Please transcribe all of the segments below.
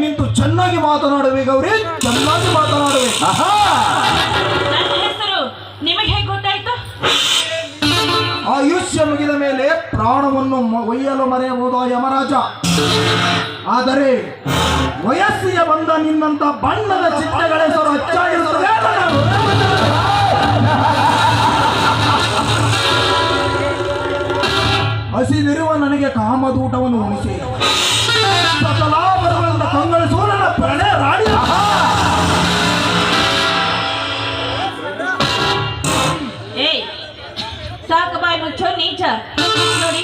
ನಿಂತು ಚೆನ್ನಾಗಿ ಮಾತನಾಡುವೆ ಗೌರಿ ಚೆನ್ನಾಗಿ ಮಾತನಾಡುವೆ. ಆಹಾ! ನನ್ನ ಹೆಸರು ನಿಮಗೆ ಹೇಗೆ ಗೊತ್ತಾಯ್ತು? ಆಯುಷ್ಯ ಮುಗಿದ ಮೇಲೆ ಪ್ರಾಣವನ್ನು ಮ- ಒಯ್ಯಲು ಮರೆಯಬಹುದು ಯಮರಾಜ? ಆದರೆ ವಯಸ್ಸಿಗೆ ಬಂದ ನಿನ್ನಂತ ಬಣ್ಣದ ಚಿತ್ರಗಳೇ ಸರ್ ಹಚ್ಚಾಗಿರುತ್ತದೆ ಹಸಿದಿರುವ ನನಗೆ ಕಾಮದೂಟವನ್ನು ಉಣಿಸಿ. ಮುಚ್ಚೋ ನೀಚ. ನೋಡಿ,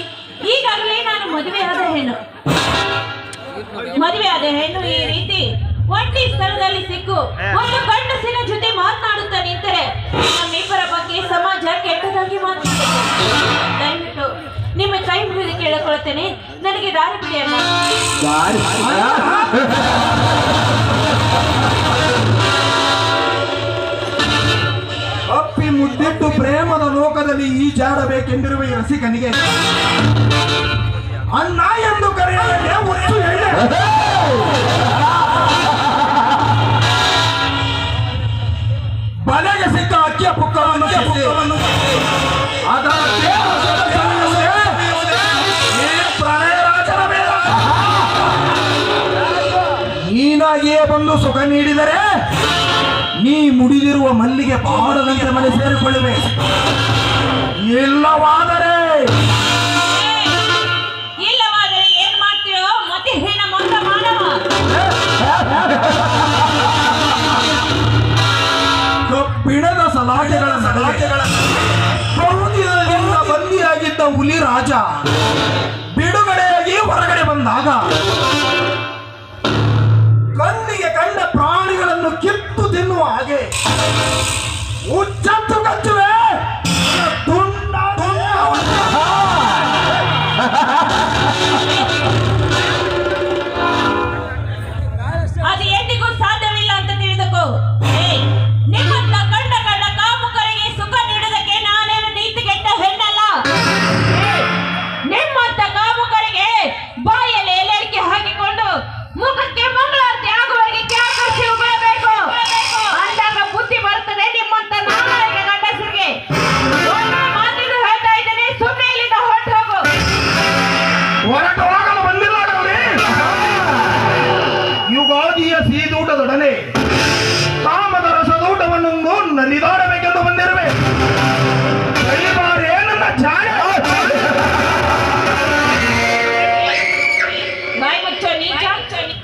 ಈಗಾಗಲೇ ನಾನು ಮದುವೆ ಆದ ಹೆಣ್ಣು. ಮದುವೆ ಆದ ಹೆಣ್ಣು ಈ ರೀತಿ ಒಂಟಿ ಸ್ಥಳದಲ್ಲಿ ಸಿಕ್ಕು. ಒಂದು ಗಂಡಸಿನ ಜೊತೆ ಮಾತನಾಡುತ್ತಾ ನಿಂತರೆ, ನಮ್ಮಿಬ್ಬರ ಬಗ್ಗೆ ಸಮಾಜ ಕೆಟ್ಟದಾಗಿ ಮಾತನಾಡುತ್ತೆ. ದಯವಿಟ್ಟು ನಿಮ್ಮ ಕೈ ಹಿಡಿದು ಕೇಳಿಕೊಳ್ಳುತ್ತೇನೆ. ನನಗೆ ದಾರಿ ಬಿಡಿ. ಲೋಕದಲ್ಲಿ ಈ ಜಾಡಬೇಕೆಂದಿರುವ ಈ ರಸಿಕನಿಗೆ ಅಣ್ಣ ಎಂದು ಕರೆಯಲೇ ಒತ್ತು ಹೇಳಿ ಬಲೆಗೆ ಸಿಕ್ಕ ಅಕ್ಕಿಯ ಪುಕ್ಕವನ್ನು ಅದರ. ನೀನಾಗಿಯೇ ಬಂದು ಸುಖ ನೀಡಿದರೆ ನೀ ಮುಡಿದಿರುವ ಮಲ್ಲಿಗೆ ಪಾಡದಂತೆ ಮನೆ ಸೇರಿಕೊಳ್ಳುವೆ. ಇಲ್ಲವಾದರೆ ಇಲ್ಲವಾದರೆ ಏನ್ ಮಾಡ್ತೀಯೋ? ಮತಿಹೀನ ಮೊತ್ತ ಮಾನವ. ಕಬ್ಬಿಣದ ಸಲಾಟೆಗಳ ಸಲಾಟೆಗಳ ಬಂದಿಯಾಗಿದ್ದ ಹುಲಿ ರಾಜ ಬಿಡುಗಡೆಯಾಗಿ ಹೊರಗಡೆ ಬಂದಾಗ ಕಣ್ಣಿಗೆ ಕಂಡ ಪ್ರಾಣಿಗಳನ್ನು ಕಿತ್ತು ತಿನ್ನುವ ಹಾಗೆ ಉಚ್ಚತ್ತು ಕಚ್ಚುವೆ. Vai, Tony, Tony. Tony.